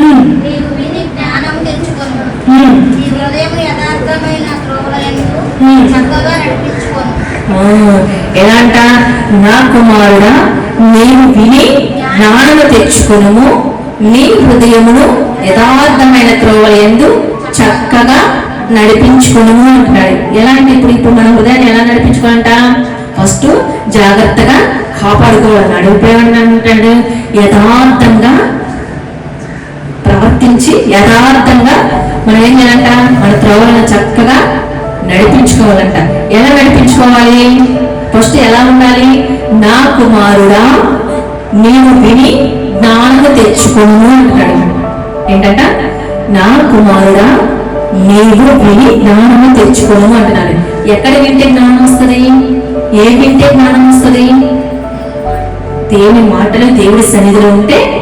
ఉమ్, నీవు విని జ్ఞానం తెచ్చుకొను ఉమ్. నీ హృదయం యథార్థమైన త్రోవలందు. చక్కగా నడిపించుకొను. ఆ, ఎలా అంట నా కుమారుడా నీవు విని జ్ఞానము తెచ్చుకును నీ హృదయమును యథార్థమైన త్రోవల ఎందు చక్కగా నడిపించుకును అంటున్నాడు. ఎలా అంటే ఇప్పుడు ఇప్పుడు మన హృదయాన్ని ఎలా నడిపించుకోవాలంట? ఫస్ట్ జాగ్రత్తగా కాపాడుకోవాలి. నడిపేవాడిని అంటాడు యథార్థంగా గుర్తించి యథార్థంగా మనం ఏం చేయాలంట? మన త్రోవలను చక్కగా నడిపించుకోవాలంట. ఎలా నడిపించుకోవాలి? ఫస్ట్ ఎలా ఉండాలి? నా కుమారుడా నేను విని జ్ఞానము తెచ్చుకోను అంటాడు. ఏంటంట? నా కుమారుడా నీవు విని జ్ఞానము తెచ్చుకోను అంటున్నాడు. ఎక్కడ వింటే జ్ఞానం వస్తుంది? ఏ వింటే జ్ఞానం వస్తుంది? దేవుని మాటలు దేవుడి సన్నిధిలో ఉంటే